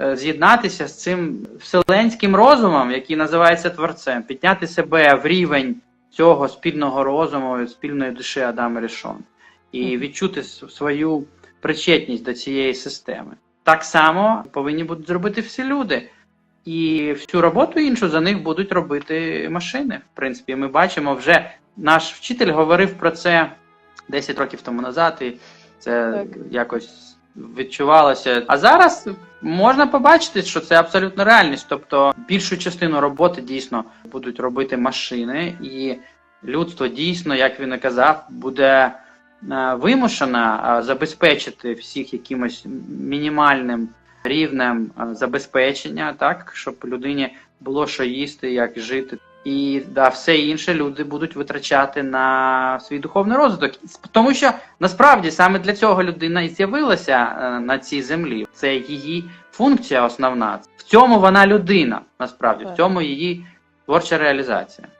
е, з'єднатися з цим вселенським розумом, який називається творцем, підняти себе в рівень цього спільного розуму, спільної душі Адама Рішон, і відчути свою причетність до цієї системи. Так само повинні будуть зробити всі люди. І всю роботу іншу за них будуть робити машини. В принципі, ми бачимо вже наш вчитель говорив про це 10 років тому назад, і це Так. якось відчувалося. А зараз можна побачити, що це абсолютно реальність. Тобто більшу частину роботи дійсно будуть робити машини, і людство дійсно, як він і казав, буде е, вимушено е, забезпечити всіх якимось мінімальним рівнем е, забезпечення, так щоб людині було що їсти, як жити. І да, все інше люди будуть витрачати на свій духовний розвиток. Тому що насправді саме для цього людина і з'явилася е, на цій землі. Це її функція основна. В цьому вона людина, насправді, в цьому її творча реалізація.